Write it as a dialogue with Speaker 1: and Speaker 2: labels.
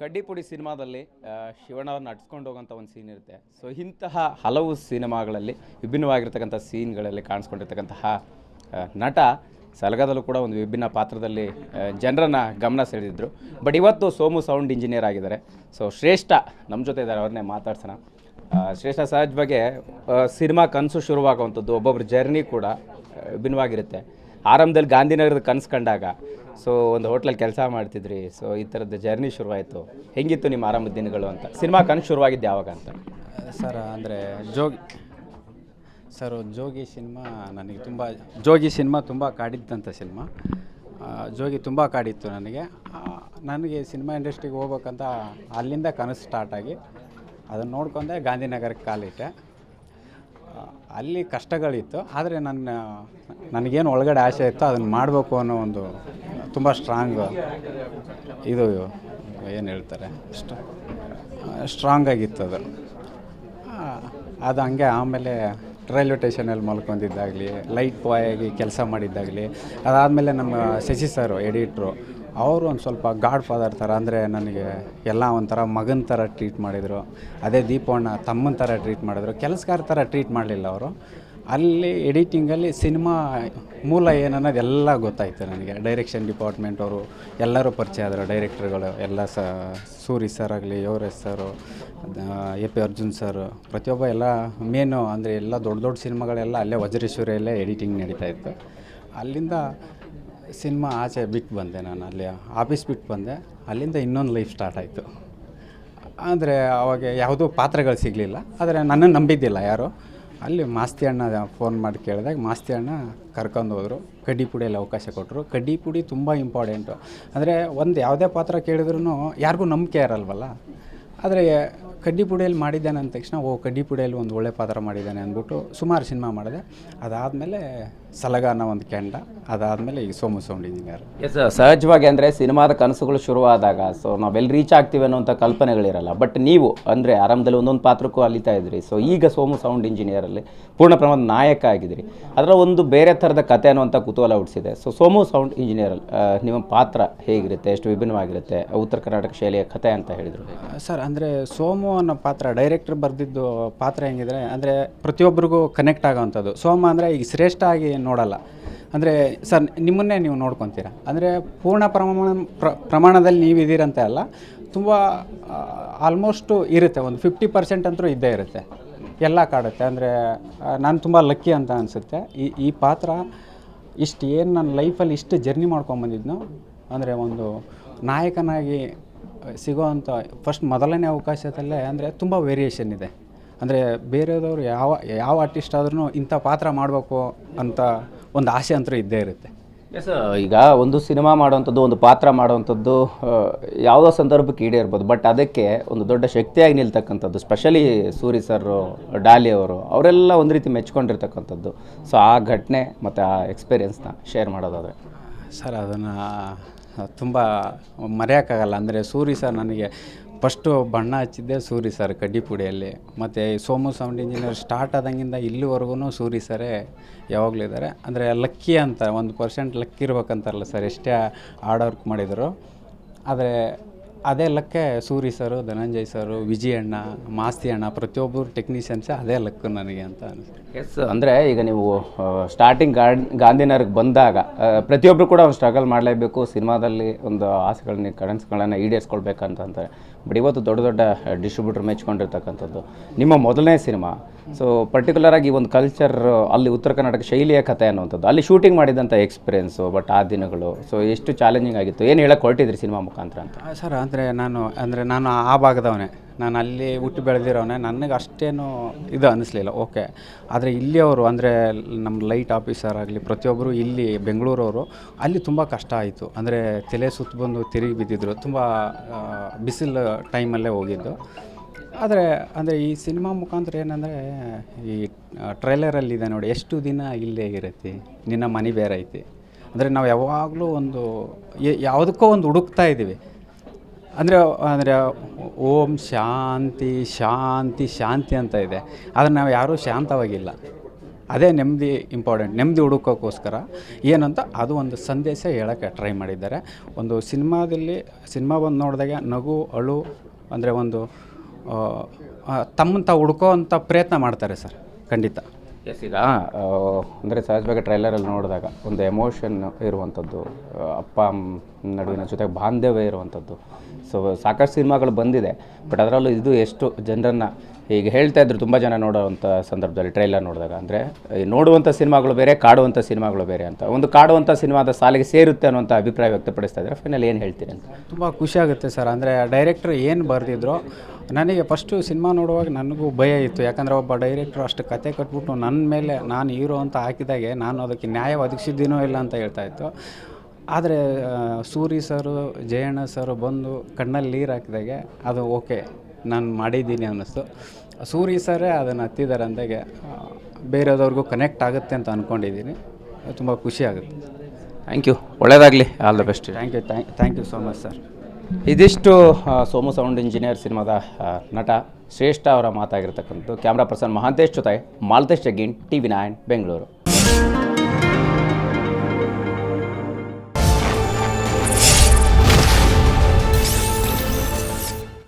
Speaker 1: ಕಡ್ಡಿಪುಡಿ ಸಿನಿಮಾದಲ್ಲಿ ಶಿವಣ್ಣ ನಡ್ಸ್ಕೊಂಡು ಹೋಗೋಂಥ ಒಂದು ಸೀನ್ ಇರುತ್ತೆ. ಸೊ ಇಂತಹ ಹಲವು ಸಿನಿಮಾಗಳಲ್ಲಿ ವಿಭಿನ್ನವಾಗಿರ್ತಕ್ಕಂಥ ಸೀನ್ಗಳಲ್ಲಿ ಕಾಣಿಸ್ಕೊಂಡಿರ್ತಕ್ಕಂತಹ ನಟ ಸಲಗದಲ್ಲೂ ಕೂಡ ಒಂದು ವಿಭಿನ್ನ ಪಾತ್ರದಲ್ಲಿ ಜನರನ್ನ ಗಮನ ಸೆಳೆದಿದ್ರು. ಬಟ್ ಇವತ್ತು ಸೋಮು ಸೌಂಡ್ ಇಂಜಿನಿಯರ್ ಆಗಿದ್ದಾರೆ. ಸೊ ಶ್ರೇಷ್ಠ ನಮ್ಮ ಜೊತೆ ಇದ್ದಾರೆ, ಅವ್ರನ್ನೇ ಮಾತಾಡ್ಸೋಣ. ಶ್ರೇಷ್ಠ ಸಹಜ್ ಬಗ್ಗೆ ಸಿನಿಮಾ ಕನಸು ಶುರುವಾಗುವಂಥದ್ದು ಒಬ್ಬೊಬ್ಬರ ಜರ್ನಿ ಕೂಡ ವಿಭಿನ್ನವಾಗಿರುತ್ತೆ. ಆರಂಭದಲ್ಲಿ ಗಾಂಧಿನಗರದ ಕನಸು ಕಂಡಾಗ. ಸೊ ಒಂದು ಹೋಟ್ಲಲ್ಲಿ ಕೆಲಸ ಮಾಡ್ತಿದ್ರಿ. ಸೊ ಈ ಥರದ್ದು ಜರ್ನಿ ಶುರುವಾಯಿತು. ಹೆಂಗಿತ್ತು ನಿಮ್ಮ ಆರಂಭದ ದಿನಗಳು ಅಂತ? ಸಿನಿಮಾ ಕನಸು ಶುರುವಾಗಿದ್ದು ಯಾವಾಗ ಅಂತ?
Speaker 2: ಸರ್, ಅಂದರೆ ಜೋಗಿ ಸರ್, ಜೋಗಿ ಸಿನಿಮಾ ನನಗೆ ತುಂಬ, ಜೋಗಿ ಸಿನಿಮಾ ತುಂಬ ಕಾಡಿದ್ದಂಥ ಸಿನಿಮಾ. ಜೋಗಿ ತುಂಬ ಕಾಡಿತ್ತು ನನಗೆ. ನನಗೆ ಸಿನಿಮಾ ಇಂಡಸ್ಟ್ರಿಗೆ ಹೋಗ್ಬೇಕಂತ ಅಲ್ಲಿಂದ ಕನಸು ಸ್ಟಾರ್ಟ್ ಆಗಿ. ಅದನ್ನು ನೋಡ್ಕೊಂಡೆ ಗಾಂಧಿನಗರಕ್ಕೆ ಕಾಲಿಟ್ಟೆ. ಅಲ್ಲಿ ಕಷ್ಟಗಳಿತ್ತು, ಆದರೆ ನನ್ನ, ನನಗೇನು ಒಳಗಡೆ ಆಸೆ ಇತ್ತು ಅದನ್ನು ಮಾಡಬೇಕು ಅನ್ನೋ ಒಂದು ತುಂಬ ಸ್ಟ್ರಾಂಗ್ ಇದು ಏನು ಹೇಳ್ತಾರೆ ಸ್ಟ್ರಾಂಗ್ ಆಗಿತ್ತು ಅದು. ಅದು ಹಂಗೆ ಆಮೇಲೆ ರೈಲ್ವೆ ಸ್ಟೇಷನಲ್ಲಿ ಮಲ್ಕೊಂಡಿದ್ದಾಗಲಿ ಲೈಟ್ ಬಾಯ್ ಆಗಿ ಕೆಲಸ ಮಾಡಿದ್ದಾಗಲಿ, ಅದಾದಮೇಲೆ ನಮ್ಮ ಶಶಿ ಸರು ಎಡಿಟ್ರು ಅವರು ಒಂದು ಸ್ವಲ್ಪ ಗಾಡ್ ಫಾದರ್ ಥರ ಅಂದರೆ ನನಗೆ ಎಲ್ಲ ಒಂಥರ ಮಗನ ಥರ ಟ್ರೀಟ್ ಮಾಡಿದರು. ಅದೇ ದೀಪಣ್ಣ ತಮ್ಮನ ಥರ ಟ್ರೀಟ್ ಮಾಡಿದ್ರು. ಕೆಲಸಗಾರ ಥರ ಟ್ರೀಟ್ ಮಾಡಲಿಲ್ಲ ಅವರು. ಅಲ್ಲಿ ಎಡಿಟಿಂಗಲ್ಲಿ ಸಿನಿಮಾ ಮೂಲ ಏನನ್ನೋದು ಎಲ್ಲ ಗೊತ್ತಾಯಿತು ನನಗೆ. ಡೈರೆಕ್ಷನ್ ಡಿಪಾರ್ಟ್ಮೆಂಟ್ ಅವರು ಎಲ್ಲರೂ ಪರಿಚಯ ಆದರು. ಡೈರೆಕ್ಟರ್ಗಳು ಎಲ್ಲ ಸ, ಸೂರಿ ಸರ್ ಆಗಲಿ ಯೋರೇಶ್ sir A P Arjun sir, ಪ್ರತಿಯೊಬ್ಬ ಎಲ್ಲ ಮೇನು ಅಂದರೆ ಎಲ್ಲ ದೊಡ್ಡ ದೊಡ್ಡ ಸಿನಿಮಾಗಳೆಲ್ಲ ಅಲ್ಲೇ ವಜ್ರೇಶ್ವರಿಯಲ್ಲೇ ಎಡಿಟಿಂಗ್ ನಡೀತಾ ಇತ್ತು. ಅಲ್ಲಿಂದ ಸಿನಿಮಾ ಆಚೆ ಬಿಟ್ಟು ಬಂದೆ ನಾನು, ಅಲ್ಲಿ ಆಫೀಸ್ ಬಿಟ್ಟು ಬಂದೆ. ಅಲ್ಲಿಂದ ಇನ್ನೊಂದು ಲೈಫ್ ಸ್ಟಾರ್ಟ್ ಆಯಿತು. ಅಂದರೆ ಅವಾಗ ಯಾವುದೂ ಪಾತ್ರಗಳು ಸಿಗಲಿಲ್ಲ, ಆದರೆ ನನ್ನನ್ನು ನಂಬಿದ್ದಿಲ್ಲ ಯಾರು. ಅಲ್ಲಿ ಮಾಸ್ತಿ ಅಣ್ಣ ಫೋನ್ ಮಾಡಿ ಕೇಳಿದಾಗ ಮಾಸ್ತಿ ಅಣ್ಣ ಕರ್ಕೊಂಡು ಹೋದರು, ಕಡ್ಡಿ ಪುಡಿಯಲ್ಲಿ ಅವಕಾಶ ಕೊಟ್ಟರು ಕಡ್ಡಿ ಪುಡಿ ತುಂಬ ಇಂಪಾರ್ಟೆಂಟು ಅಂದರೆ ಒಂದು ಯಾವುದೇ ಪಾತ್ರ ಕೇಳಿದ್ರೂ ಯಾರಿಗೂ ನಂಬಿಕೆ ಇರಲ್ವಲ್ಲ. ಆದರೆ ಕಡ್ಡಿ ಪುಡಿಯಲ್ಲಿ ಮಾಡಿದ್ದಾನೆ ಅಂದ ತಕ್ಷಣ ಓ ಕಡ್ಡಿ ಪುಡಿಯಲ್ಲಿ ಒಂದು ಒಳ್ಳೆ ಪಾತ್ರ ಮಾಡಿದ್ದಾನೆ ಅಂದ್ಬಿಟ್ಟು ಸುಮಾರು ಸಿನಿಮಾ ಮಾಡಿದೆ. ಅದಾದಮೇಲೆ ಸಲಗಾನ ಒಂದು ಕೆಂಡ ಅದಾದಮೇಲೆ ಈಗ ಸೋಮು ಸೌಂಡ್ ಇಂಜಿನಿಯರ್.
Speaker 1: ಎಸ್ ಸಹಜವಾಗಿ ಅಂದರೆ ಸಿನಿಮಾದ ಕನಸುಗಳು ಶುರುವಾದಾಗ ಸೊ ನಾವೆಲ್ಲಿ ರೀಚ್ ಆಗ್ತೀವಿ ಅನ್ನೋಂಥ ಕಲ್ಪನೆಗಳಿರಲ್ಲ. ಬಟ್ ನೀವು ಅಂದರೆ ಆರಂಭದಲ್ಲಿ ಒಂದೊಂದು ಪಾತ್ರಕ್ಕೂ ಅಲಿತಾ ಇದ್ರಿ. ಸೊ ಈಗ ಸೋಮು ಸೌಂಡ್ ಇಂಜಿನಿಯರಲ್ಲಿ ಪೂರ್ಣ ಪ್ರಮಾಣದ ನಾಯಕ ಆಗಿದ್ರಿ ಅದರ ಒಂದು ಬೇರೆ ಥರದ ಕತೆ ಅನ್ನುವಂಥ ಕುತೂಹಲ ಹುಟ್ಟಿಸಿದೆ ಸೊ ಸೋಮು ಸೌಂಡ್ ಇಂಜಿನಿಯರ್ ನಿಮ್ಮ ಪಾತ್ರ ಹೇಗಿರುತ್ತೆ? ಎಷ್ಟು ವಿಭಿನ್ನವಾಗಿರುತ್ತೆ? ಉತ್ತರ ಕರ್ನಾಟಕ ಶೈಲಿಯ ಕತೆ ಅಂತ ಹೇಳಿದರು.
Speaker 2: ಸರ್ ಅಂದರೆ ಸೋಮು ಅನ್ನೋ ಪಾತ್ರ ಡೈರೆಕ್ಟರ್ ಬರೆದಿದ್ದು ಪಾತ್ರ ಹೆಂಗಿದ್ರೆ, ಅಂದರೆ ಪ್ರತಿಯೊಬ್ಬರಿಗೂ ಕನೆಕ್ಟ್ ಆಗೋವಂಥದ್ದು ಸೋಮ ಅಂದರೆ ಈಗ ಶ್ರೇಷ್ಠ ಆಗಿ ನೋಡಲ್ಲ. ಅಂದರೆ ಸರ್, ನಿಮ್ಮನ್ನೇ ನೀವು ನೋಡ್ಕೊತೀರ? ಅಂದರೆ ಪೂರ್ಣ ಪ್ರಮಾಣ, ಪ್ರ, ಪ್ರಮಾಣದಲ್ಲಿ ನೀವು ಇದ್ದೀರಂತ ಅಲ್ಲ, ತುಂಬ ಆಲ್ಮೋಸ್ಟು ಇರುತ್ತೆ. ಒಂದು ಫಿಫ್ಟಿ ಪರ್ಸೆಂಟ್ ಅಂತೂ ಇದ್ದೇ ಇರುತ್ತೆ. ಎಲ್ಲ ಕಾಡುತ್ತೆ. ಅಂದರೆ ನಾನು ತುಂಬ ಲಕ್ಕಿ ಅಂತ ಅನಿಸುತ್ತೆ. ಈ ಈ ಪಾತ್ರ ಇಷ್ಟು ಏನು ನನ್ನ ಲೈಫಲ್ಲಿ ಇಷ್ಟು ಜರ್ನಿ ಮಾಡ್ಕೊಂಬಂದಿದ್ನೋ, ಅಂದರೆ ಒಂದು ನಾಯಕನಾಗಿ ಸಿಗೋವಂಥ ಫಸ್ಟ್ ಮೊದಲನೇ ಅವಕಾಶದಲ್ಲೇ ಅಂದರೆ ತುಂಬ ವೇರಿಯೇಷನ್ ಇದೆ. ಅಂದರೆ ಬೇರೆದವರು ಯಾವ ಯಾವ ಆರ್ಟಿಸ್ಟ್ ಆದ್ರೂ ಇಂಥ ಪಾತ್ರ ಮಾಡಬೇಕು ಅಂತ ಒಂದು ಆಸೆ ಅಂತೂ ಇದ್ದೇ ಇರುತ್ತೆ.
Speaker 1: ಎಸ್ ಈಗ ಒಂದು ಸಿನಿಮಾ ಮಾಡುವಂಥದ್ದು ಒಂದು ಪಾತ್ರ ಮಾಡುವಂಥದ್ದು ಯಾವುದೋ ಸಂದರ್ಭಕ್ಕೆ ಈಡೇರ್ಬೋದು. ಬಟ್ ಅದಕ್ಕೆ ಒಂದು ದೊಡ್ಡ ಶಕ್ತಿಯಾಗಿ ನಿಲ್ತಕ್ಕಂಥದ್ದು ಸ್ಪೆಷಲಿ ಸೂರಿ ಸರ್ ಡಾಲಿ ಅವರು ಅವರೆಲ್ಲ ಒಂದು ರೀತಿ ಮೆಚ್ಕೊಂಡಿರ್ತಕ್ಕಂಥದ್ದು. ಸೊ ಆ ಘಟನೆ ಮತ್ತು ಆ ಎಕ್ಸ್ಪೀರಿಯನ್ಸ್ನ ಶೇರ್ ಮಾಡೋದಾದರೆ.
Speaker 2: ಸರ್ ಅದನ್ನು ತುಂಬ ಮರೆಯೋಕ್ಕಾಗಲ್ಲ. ಅಂದರೆ ಸೂರಿ ಸರ್ ನನಗೆ ಫಸ್ಟು ಬಣ್ಣ ಹಚ್ಚಿದ್ದೆ ಸೂರಿ ಸರ್ ಕಡ್ಡಿಪುಡಿಯಲ್ಲಿ. ಮತ್ತು ಸೋಮು ಸೌಂಡ್ ಇಂಜಿನಿಯರ್ ಸ್ಟಾರ್ಟ್ ಆದಂಗಿಂದ ಇಲ್ಲಿವರೆಗೂ ಸೂರಿ ಸರೇ ಯಾವಾಗಲೂ ಇದ್ದಾರೆ. ಅಂದರೆ ಲಕ್ಕಿ ಅಂತ, ಒಂದು ಪರ್ಸೆಂಟ್ ಲಕ್ಕಿ ಇರ್ಬೇಕಂತಾರಲ್ಲ ಸರ್, ಎಷ್ಟೇ ಹಾರ್ಡ್ ವರ್ಕ್ ಮಾಡಿದರು. ಆದರೆ ಅದೇ ಲಕ್ಕೆ ಸೂರಿ ಸರು, ಧನಂಜಯ್ ಸರು ವಿಜಿ ಅಣ್ಣ, ಮಾಸ್ತಿ ಅಣ್ಣ, ಪ್ರತಿಯೊಬ್ಬರು ಟೆಕ್ನಿಷಿಯನ್ಸೇ ಅದೇ ಲಕ್ಕು ನನಗೆ ಅಂತ ಅನಿಸುತ್ತೆ.
Speaker 1: ಎಸ್ ಅಂದರೆ ಈಗ ನೀವು ಸ್ಟಾರ್ಟಿಂಗ್ ಗಾಂಧಿ ಗಾಂಧಿನಗರ್ಗೆ ಬಂದಾಗ ಪ್ರತಿಯೊಬ್ಬರು ಕೂಡ ಒಂದು ಸ್ಟ್ರಗಲ್ ಮಾಡಲೇಬೇಕು, ಸಿನಿಮಾದಲ್ಲಿ ಒಂದು ಆಸೆಗಳನ್ನ ಕನಸುಗಳನ್ನು ಈಡೇರಿಸ್ಕೊಳ್ಬೇಕಂತ ಅಂತಾರೆ ಬಟ್ ಇವತ್ತು ದೊಡ್ಡ ದೊಡ್ಡ ಡಿಸ್ಟ್ರಿಬ್ಯೂಟರ್ ಮೆಚ್ಕೊಂಡಿರ್ತಕ್ಕಂಥದ್ದು ನಿಮ್ಮ ಮೊದಲನೇ ಸಿನಿಮಾ. ಸೊ ಪರ್ಟಿಕ್ಯುಲರ್ ಆಗಿ ಒಂದು ಕಲ್ಚರ್ ಅಲ್ಲಿ ಉತ್ತರ ಕರ್ನಾಟಕ ಶೈಲಿಯ ಕಥೆ ಅನ್ನುವಂಥದ್ದು. ಅಲ್ಲಿ ಶೂಟಿಂಗ್ ಮಾಡಿದಂಥ ಎಕ್ಸ್ಪೀರಿಯೆನ್ಸು ಬಟ್ ಆ ದಿನಗಳು. ಸೊ ಎಷ್ಟು ಚಾಲೆಂಜಿಂಗ್ ಆಗಿತ್ತು? ಏನು ಹೇಳಕ್ಕೆ ಹೊರಟಿದ್ರಿ ಸಿನಿಮಾ ಮುಖಾಂತರ ಅಂತ?
Speaker 2: ಸರ್, ಅಂದರೆ ನಾನು ಅಂದರೆ ನಾನು ಆ ಭಾಗದವನೇ. ನಾನು ಅಲ್ಲಿ ಹುಟ್ಟು ಬೆಳೆದಿರೋನೆ, ನನಗೆ ಅಷ್ಟೇನು ಇದು ಅನ್ನಿಸ್ಲಿಲ್ಲ ಓಕೆ ಆದರೆ ಇಲ್ಲಿಯವರು ಅಂದರೆ ನಮ್ಮ ಲೈಟ್ ಆಫೀಸರ್ ಆಗಲಿ ಪ್ರತಿಯೊಬ್ಬರು ಇಲ್ಲಿ ಬೆಂಗಳೂರವರು, ಅಲ್ಲಿ ತುಂಬ ಕಷ್ಟ ಆಯಿತು. ಅಂದರೆ ತಲೆ ಸುತ್ತ ಬಂದು ತಿರುಗಿ ಬಿದ್ದಿದ್ರು, ತುಂಬ ಬಿಸಿಲು ಟೈಮಲ್ಲೇ ಹೋಗಿದ್ದು. ಆದರೆ, ಅಂದರೆ ಈ ಸಿನಿಮಾ ಮುಖಾಂತರ ಏನಂದರೆ, ಈ ಟ್ರೈಲರಲ್ಲಿದೆ ನೋಡಿ, ಎಷ್ಟು ದಿನ ಇಲ್ಲೇ ಇರುತ್ತೆ, ನಿನ್ನ ಮನೆ ಬೇರೆ ಐತಿ. ಅಂದರೆ ನಾವು ಯಾವಾಗಲೂ ಒಂದು ಯಾವುದಕ್ಕೋ ಒಂದು ಹುಡುಕ್ತಾ ಇದ್ದೀವಿ. ಅಂದರೆ ಅಂದರೆ ಓಂ ಶಾಂತಿ ಶಾಂತಿ ಶಾಂತಿ ಅಂತ ಇದೆ. ಆದರೆ ನಾವು ಯಾರೂ ಶಾಂತವಾಗಿಲ್ಲ. ಅದೇ ನೆಮ್ಮದಿ ಇಂಪಾರ್ಟೆಂಟ್ ನೆಮ್ಮದಿ ಹುಡುಕೋಕ್ಕೋಸ್ಕರ ಏನಂತ ಅದು ಒಂದು ಸಂದೇಶ ಹೇಳೋಕ್ಕೆ ಟ್ರೈ ಮಾಡಿದ್ದಾರೆ. ಒಂದು ಸಿನಿಮಾದಲ್ಲಿ, ಸಿನಿಮಾ ಬಂದು ನೋಡಿದಾಗ ನಗು, ಅಳು, ಅಂದರೆ ಒಂದು ತಮ್ಮಂತ ತಾವು ಹುಡುಕೋ ಅಂಥ ಪ್ರಯತ್ನ ಮಾಡ್ತಾರೆ ಸರ್, ಖಂಡಿತ.
Speaker 1: ಎಸ್ ಈಗ ಅಂದರೆ ಸಹಜವಾಗಿ ಟ್ರೈಲರಲ್ಲಿ ನೋಡಿದಾಗ ಒಂದು ಎಮೋಷನ್ ಇರುವಂಥದ್ದು, ಅಪ್ಪ ನಡುವಿನ ಜೊತೆಗೆ ಬಾಂಧವ್ಯ ಇರುವಂಥದ್ದು. ಸೊ ಸಾಕಷ್ಟು ಸಿನಿಮಾಗಳು ಬಂದಿದೆ. ಬಟ್ ಅದರಲ್ಲೂ ಇದು ಎಷ್ಟು ಜನರನ್ನು ಈಗ ಹೇಳ್ತಾ ಇದ್ರು ತುಂಬ ಜನ ನೋಡೋವಂಥ ಸಂದರ್ಭದಲ್ಲಿ ಟ್ರೈಲರ್ ನೋಡಿದಾಗ. ಅಂದರೆ ನೋಡುವಂಥ ಸಿನಿಮಾಗಳು ಬೇರೆ, ಕಾಡುವಂಥ ಸಿನಿಮಾಗಳು ಬೇರೆ ಅಂತ. ಒಂದು ಕಾಡುವಂಥ ಸಿನಿಮಾದ ಸಾಲಿಗೆ ಸೇರುತ್ತೆ ಅನ್ನುವಂಥ ಅಭಿಪ್ರಾಯ ವ್ಯಕ್ತಪಡಿಸ್ತಾ ಇದ್ದಾರೆ ಫೈನಲ್ ಏನು ಹೇಳ್ತೀರಿ ಅಂತ.
Speaker 2: ತುಂಬ ಖುಷಿ ಆಗುತ್ತೆ ಸರ್. ಅಂದರೆ ಡೈರೆಕ್ಟ್ರ್ ಏನು ಬರೆದಿದ್ರು, ನನಗೆ ಫಸ್ಟು ಸಿನಿಮಾ ನೋಡುವಾಗ ನನಗೂ ಭಯ ಇತ್ತು. ಯಾಕಂದರೆ, ಒಬ್ಬ ಡೈರೆಕ್ಟ್ರು ಅಷ್ಟು ಕತೆ ಕಟ್ಬಿಟ್ಟು ನನ್ನ ಮೇಲೆ ನಾನು ಹೀರೋ ಅಂತ ಹಾಕಿದಾಗೆ ನಾನು ಅದಕ್ಕೆ ನ್ಯಾಯ ಒದಗಿಸಿದ್ದೀನೋ ಇಲ್ಲ ಅಂತ ಹೇಳ್ತಾ ಇತ್ತು. ಆದರೆ ಸೂರಿ ಸರು ಜಯಣ್ಣ ಸರು ಬಂದು ಕಣ್ಣಲ್ಲಿ ನೀರು ಹಾಕಿದಾಗೆ ಅದು ಓಕೆ ನಾನು ಮಾಡಿದ್ದೀನಿ ಅನ್ನಿಸ್ತು. ಸೂರಿ ಸರೇ ಅದನ್ನು ಹತ್ತಿದ್ದಾರೆ ಅಂದಾಗೆ ಬೇರೆಯವ್ರಿಗೂ ಬೇರೆದವ್ರಿಗೂ ಕನೆಕ್ಟ್ ಆಗುತ್ತೆ ಅಂತ ಅಂದ್ಕೊಂಡಿದ್ದೀನಿ ತುಂಬ ಖುಷಿ ಆಗುತ್ತೆ.
Speaker 1: ಥ್ಯಾಂಕ್ ಯು ಒಳ್ಳೆಯದಾಗಲಿ all the best
Speaker 2: thank you thank thank you so much sir
Speaker 1: ಇದಿಷ್ಟು ಸೋಮು ಸೌಂಡ್ ಇಂಜಿನಿಯರ್ ಸಿನಿಮಾದ ನಟ ಶ್ರೇಷ್ಠ ಅವರ ಮಾತಾಗಿರ್ತಕ್ಕಂಥದ್ದು. ಕ್ಯಾಮ್ರಾ ಪರ್ಸನ್ ಮಹಾಂತೇಶ್ ಜೊತೆ ಮಾಲ್ತೇಶ್ ಜಗ್ಗಿನ್ ಟಿ ವಿ ನಾಯನ್ ಬೆಂಗಳೂರು.